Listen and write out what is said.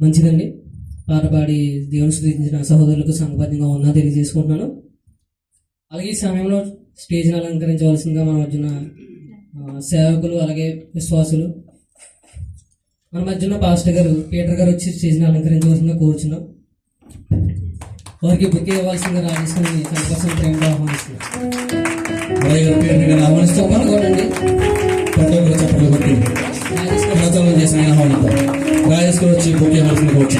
మంచిదండి. పాటపాడి దేవుని స్థుతించిన సహోదరులకు సంపన్నంగా ఉన్నా తెలియజేసుకుంటున్నాను. అలాగే ఈ సమయంలో స్టేజ్ని అలంకరించవలసిందిగా మన మధ్యన సేవకులు అలాగే విశ్వాసులు మన మధ్యన పాస్టర్ గారు పీటర్ గారు వచ్చి స్టేజ్ని అలంకరించవలసిందిగా కోరుచున్నాం. వారికి బుక్ ఇవ్వాల్సిందిగా రాజేసుకుని సంతోషం ప్రేమగా ఆహ్వానిస్తున్నాం. ఆహ్వానిస్తూ చేసిన ఆహ్వానం রেস করছি পরিহার করছি